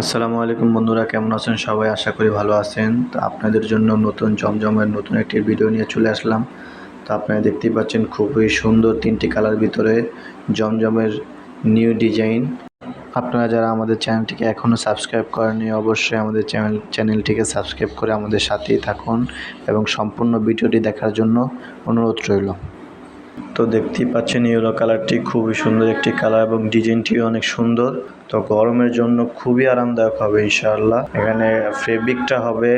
আসসালামু আলাইকুম বন্ধুরা, কেমন আছেন সবাই? আশা করি ভালো আছেন। তো আপনাদের জন্য নতুন, জমজমের নতুন একটি ভিডিও নিয়ে চলে আসলাম। তো আপনারা দেখতেই পাচ্ছেন খুবই সুন্দর তিনটি কালার ভিতরে জমজমের নিউ ডিজাইন। আপনারা যারা আমাদের চ্যানেলটিকে এখনও সাবস্ক্রাইব করেননি, অবশ্যই আমাদের চ্যানেল, চ্যানেলটিকে সাবস্ক্রাইব করে আমাদের সাথেই থাকুন এবং সম্পূর্ণ ভিডিওটি দেখার জন্য অনুরোধ রইল। তো দেখতেই পাচ্ছেন ইয়েলো কালারটি খুবই সুন্দর একটি কালার এবং ডিজাইনটিও অনেক সুন্দর। তো গরমের জন্য খুবই আরামদায়ক হবে ইনশাআল্লাহ। এখানে ফেব্রিকটা হবে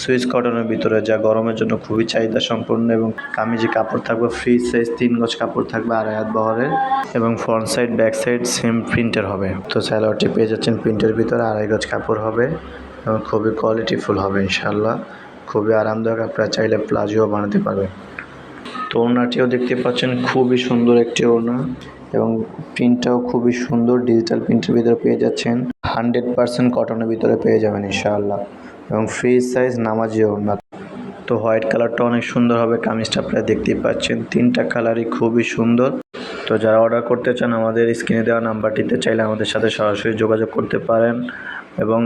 সুইস কটনের ভিতরে, যা গরমের জন্য খুবই চাহিদা সম্পন্ন এবং কামিজি কাপড় থাকবে, ফ্রি সাইজ তিন গজ কাপড় থাকবে আড়াই হাত বহরের এবং front side, back side same প্রিন্টের হবে। তো স্যালোয়ারটি পেয়ে যাচ্ছেন প্রিন্টের ভিতরে, আড়াই গজ কাপড় হবে এবং খুবই কোয়ালিটিফুল হবে ইনশাআল্লাহ। খুবই আরামদায়ক, আপনারা চাইলে প্লাজোও বানাতে পারবেন। ওড়নাটিও দেখতে পাচ্ছেন খুবই সুন্দর একটি ওড়না এবং প্রিন্টটাও খুবই সুন্দর ডিজিটাল প্রিন্টের ভিতরে পেয়ে যাচ্ছেন। হান্ড্রেড পার্সেন্ট কটনের ভিতরে পেয়ে যাবেন ইনশাআল্লাহ। এবং ফ্রি সাইজ নামাজি ওড়না। তো হোয়াইট কালারটা অনেক সুন্দর হবে, কামিজটা আপনারা দেখতেই পাচ্ছেন। তিনটা কালারই খুবই সুন্দর। তো যারা অর্ডার করতে চান, আমাদের স্ক্রিনে দেওয়া নাম্বারটিতে চাইলে আমাদের সাথে সরাসরি যোগাযোগ করতে পারেন। এবং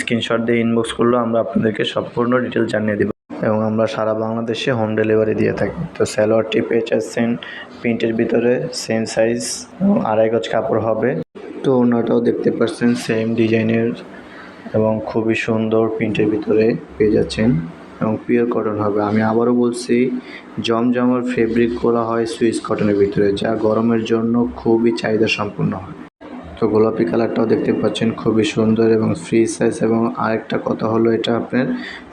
স্ক্রিনশট দিয়ে ইনবক্স করলেও আমরা আপনাদেরকে সম্পূর্ণ ডিটেল জানিয়ে দেবো। এবং আমরা সারা বাংলাদেশে হোম ডেলিভারি দিয়ে থাকি। তো সালোয়ারটি পেয়ে যাচ্ছেন প্রিন্টের ভিতরে সেম সাইজ এবং আড়াই গজ কাপড় হবে। তো ওনাটাও দেখতে পাচ্ছেন সেম ডিজাইনের এবং খুবই সুন্দর প্রিন্টের ভিতরে পেয়ে যাচ্ছেন এবং পিওর কটন হবে। আমি আবারও বলছি, জমজমার ফেব্রিক করা হয় সুইস কটনের ভিতরে, যা গরমের জন্য খুবই চাহিদা সম্পন্ন হয়। তো গোলাপি কালারটাও দেখতে পাচ্ছেন, খুবই সুন্দর এবং ফ্রি সাইজ এবং আরেকটা কথা হলো এটা আপনার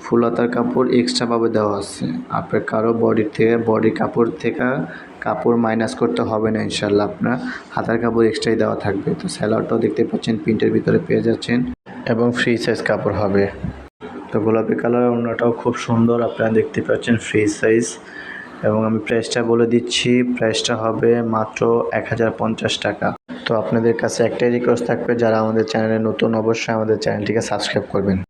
ফুলাতার কাপড় এক্সট্রাভাবে দেওয়া আছে। আপনার কারও বডির থেকে বডি কাপড় থেকে কাপড় মাইনাস করতে হবে না ইনশাল্লাহ আপনার হাতার কাপড় এক্সট্রাই দেওয়া থাকবে। তো স্যালোয়ারটাও দেখতে পাচ্ছেন প্রিন্টের ভিতরে পেয়ে যাচ্ছেন এবং ফ্রি সাইজ কাপড় হবে। তো গোলাপি কালার অন্যটাও খুব সুন্দর, আপনারা দেখতে পাচ্ছেন ফ্রি সাইজ এবং আমি প্রাইসটা বলে দিচ্ছি প্রাইসটা হবে মাত্র এক হাজার পঞ্চাশ টাকা। তো আপনাদের কাছে একটাই রিকোয়েস্ট থাকবে, যারা আমাদের চ্যানেলে নতুন অবশ্যই আমাদের চ্যানেলটিকে সাবস্ক্রাইব করবেন।